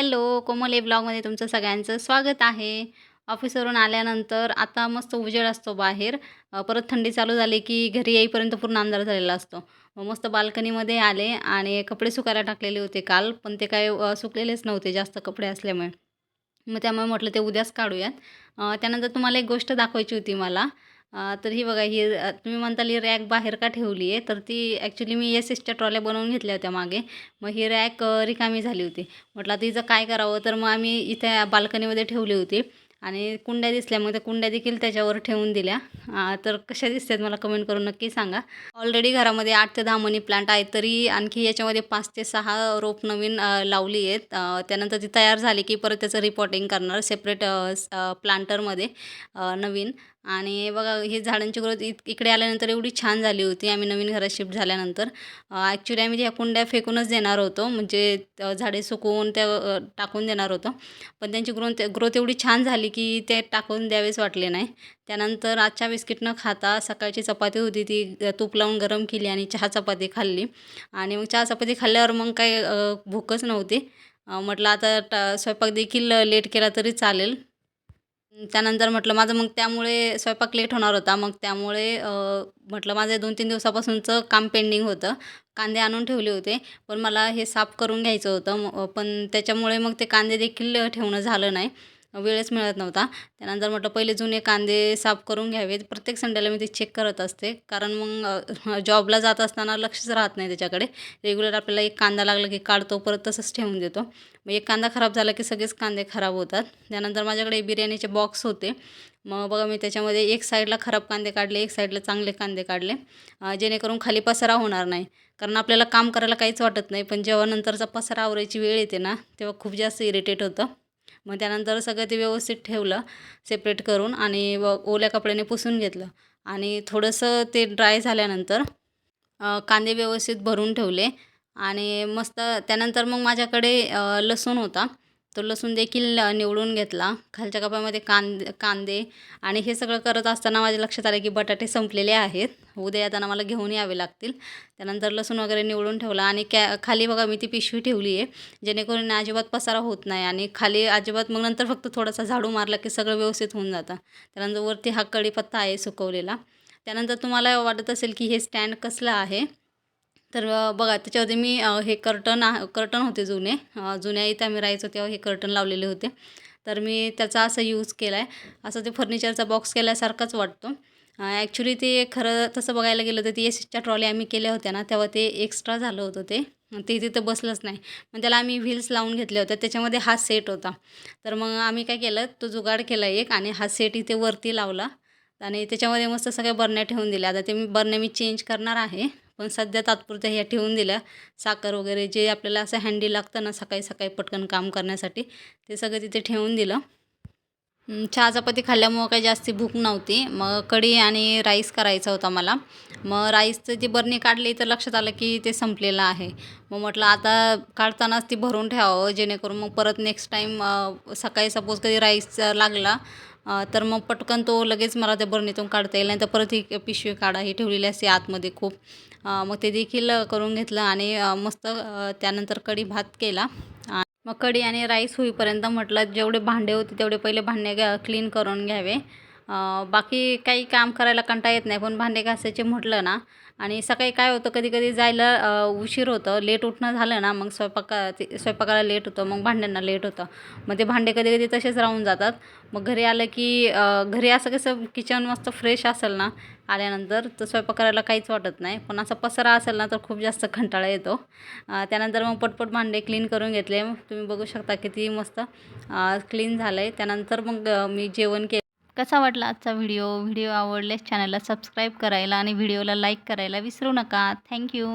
Hello कोमल ए ब्लॉगमध्ये तुमचं सगळ्यांचं स्वागत आहे. ऑफिसवरून आल्यानंतर आता मस्त उजेड असतो बाहेर. परत थंडी चालू झाली की घरी येईपर्यंत पूर्ण अंधार झालेला असतो. मस्त बाल्कनीमध्ये आले आणि कपडे सुकायला टाकलेले होते काल पण ते काय सुकलेलेच नव्हते जास्त कपडे असल्यामुळे. मग त्यामुळे म्हटलं ते उद्याच काढूयात. त्यानंतर तुम्हाला एक गोष्ट दाखवायची होती मला. तर ही बघा ही तुम्ही म्हणताल ही रॅक बाहेर का ठेवली आहे? तर ती ॲक्च्युली मी एस एसच्या ट्रॉल्या बनवून घेतल्या होत्या मागे. मग ही रॅक रिकामी झाली होती. म्हटलं आता हिचं काय करावं? तर मग आम्ही इथे बाल्कनीमध्ये ठेवली होती. आणि कुंड्या दिसल्या मग त्या कुंड्या देखील त्याच्यावर ठेवून दिल्या. तर कशा दिसतात मला कमेंट करून नक्की सांगा. ऑलरेडी घरामध्ये आठ ते दहा मनी प्लांट आहेत तरी आणखी याच्यामध्ये पाच ते सहा रोप नवीन लावली आहेत. त्यानंतर ती तयार झाली की परत त्याचं रिपोर्टिंग करणार सेपरेट प्लांटरमध्ये नवीन. आणि बघा हे झाडांची ग्रोथ इत इकडे आल्यानंतर एवढी छान झाली होती. आम्ही नवीन घरात शिफ्ट झाल्यानंतर. ॲक्च्युली आम्ही ह्या कुंड्या फेकूनच देणार होतो म्हणजे झाडे सुकवून त्या टाकून देणार होतो. पण त्यांची ग्रोथ ग्रोथ एवढी छान झाली की ते टाकून द्यावेच वाटले नाही. त्यानंतर आजच्या बिस्किट न खाता सकाळची चपाती होती ती तूप लावून गरम केली आणि चहा चपाती खाल्ली. आणि मग चहा चपाती खाल्ल्यावर मग काही भूकच नव्हती. म्हटलं आता ट स्वयंपाक देखील लेट केला तरी चालेल. त्यानंतर म्हटलं माझं मग त्यामुळे स्वयंपाक लेट होणार होता. मग त्यामुळे म्हटलं माझं दोन तीन दिवसापासूनचं काम पेंडिंग होतं. कांदे आणून ठेवले होते पण मला हे साफ करून घ्यायचं होतं. पण त्याच्यामुळे मग ते कांदे देखील ठेवणं झालं नाही. वेळच मिळत नव्हता. त्यानंतर म्हटलं पहिले जुने कांदे साफ करून घ्यावेत. प्रत्येक संडेला मी ते चेक करत असते. कारण मग जॉबला जात असताना लक्षच राहत नाही त्याच्याकडे. रेग्युलर आपल्याला एक कांदा लागला की काढतो परत तसंच ठेवून देतो. मग एक कांदा खराब झाला की सगळेच कांदे खराब होतात. त्यानंतर माझ्याकडे बिर्याणीचे बॉक्स होते. मग बघा मी त्याच्यामध्ये एक साईडला खराब कांदे काढले एक साईडला चांगले कांदे काढले. जेणेकरून खाली पसारा होणार नाही. कारण आपल्याला काम करायला काहीच वाटत नाही. पण जेव्हा नंतरचा पसारा आवरायची वेळ येते ना तेव्हा खूप जास्त इरिटेट होतं. मग त्यानंतर सगळं ते व्यवस्थित ठेवलं सेपरेट करून आणि व ओल्या कपड्याने पुसून घेतलं. आणि थोडंसं ते ड्राय झाल्यानंतर कांदे व्यवस्थित भरून ठेवले. आणि मस्त त्यानंतर मग माझ्याकडे लसूण होता. तो लसूण देखील निवडून घेतला. खालच्या कपामध्ये कांदे कांदे आणि हे सगळं करत असताना माझ्या लक्षात आलं की बटाटे संपलेले आहेत. उद्या येताना मला घेऊन यावे लागतील. त्यानंतर लसूण वगैरे निवडून ठेवला आणि कॅ खाली बघा मी ती पिशवी ठेवली आहे. जेणेकरून अजिबात पसारा होत नाही आणि खाली अजिबात मग नंतर फक्त थोडासा झाडू मारला की सगळं व्यवस्थित होऊन जातं. त्यानंतर वरती हा कढीपत्ता आहे सुकवलेला. त्यानंतर तुम्हाला वाटत असेल की हे स्टँड कसलं आहे? तर बघा त्याच्यावरती मी हे कर्टन कर्टन होते जुने. जुन्या इथं आम्ही राहायचो तेव्हा हे कर्टन लावलेले होते. तर मी त्याचा असं यूज केला आहे असं ते फर्निचरचा बॉक्स केल्यासारखाच वाटतो. ॲक्च्युली ते खरं तसं बघायला गेलं तर ती एसीच्या ट्रॉली आम्ही केल्या होत्या ना तेव्हा ते एक्स्ट्रा झालं होतं ते. ते तिथं बसलंच नाही. मग त्याला आम्ही व्हील्स लावून घेतल्या होत्या. त्याच्यामध्ये हा सेट होता. तर मग आम्ही काय केलं तो जुगाड केला एक आणि हा सेट इथे वरती लावला. आणि त्याच्यामध्ये मस्त सगळ्या बरण्या ठेवून दिल्या. आता ते मी बरण्या मी चेंज करणार आहे. पण सध्या तात्पुरत्या ह्या ठेवून दिल्या साखर वगैरे जे आपल्याला असं हँडी लागतं ना सकाळी सकाळी पटकन काम करण्यासाठी ते सगळं तिथे ठेवून दिलं. चहा चपाती खाल्ल्यामुळं काही जास्ती भूक नव्हती. मग कढी आणि राईस करायचा होता मला. मग राईसचं जी बरणी काढली तर लक्षात आलं की ते संपलेलं आहे. मग म्हटलं आता काढतानाच ती भरून ठेवावं जेणेकरून मग परत नेक्स्ट टाईम सकाळी सपोज कधी राईस लागला तर मग पटकन तो लगेच मला त्या बरणीतून काढता येईल नाही तर परत ही पिशवी काढा ही ठेवलेली असते आतमध्ये खूप. मग ते देखील करून घेतलं आणि मस्त त्यानंतर कढी भात केला. मग कढी आणि राईस होईपर्यंत म्हटलं जेवढे भांडे होते तेवढे पहिले भांडे क्लीन करून घ्यावे. बाकी काही काम करायला कंटाळा येत नाही. पण भांडे घासायचे म्हटलं ना आणि सकाळी काय होतं कधी कधी जायला उशीर होतं. लेट उठणं झालं ना मग स्वयंपाका ते स्वयंपाकाला लेट होतं मग भांड्यांना लेट होतं. मग ते भांडे कधी कधी तसेच राहून जातात. मग घरी आलं की घरी असं कसं किचन मस्त फ्रेश असेल ना आल्यानंतर तर स्वयंपाक करायला काहीच वाटत नाही. पण असा पसरा असेल ना तर खूप जास्त कंटाळा येतो. त्यानंतर मग पटपट भांडे क्लीन करून घेतले. तुम्ही बघू शकता किती मस्त क्लीन झालं आहे त्यानंतर मग मी जेवण के कसा वाटला आजचा व्हिडिओ? व्हिडिओ आवडल्यास चॅनलला सबस्क्राईब करायला आणि व्हिडिओला लाईक करायला विसरू नका. थँक्यू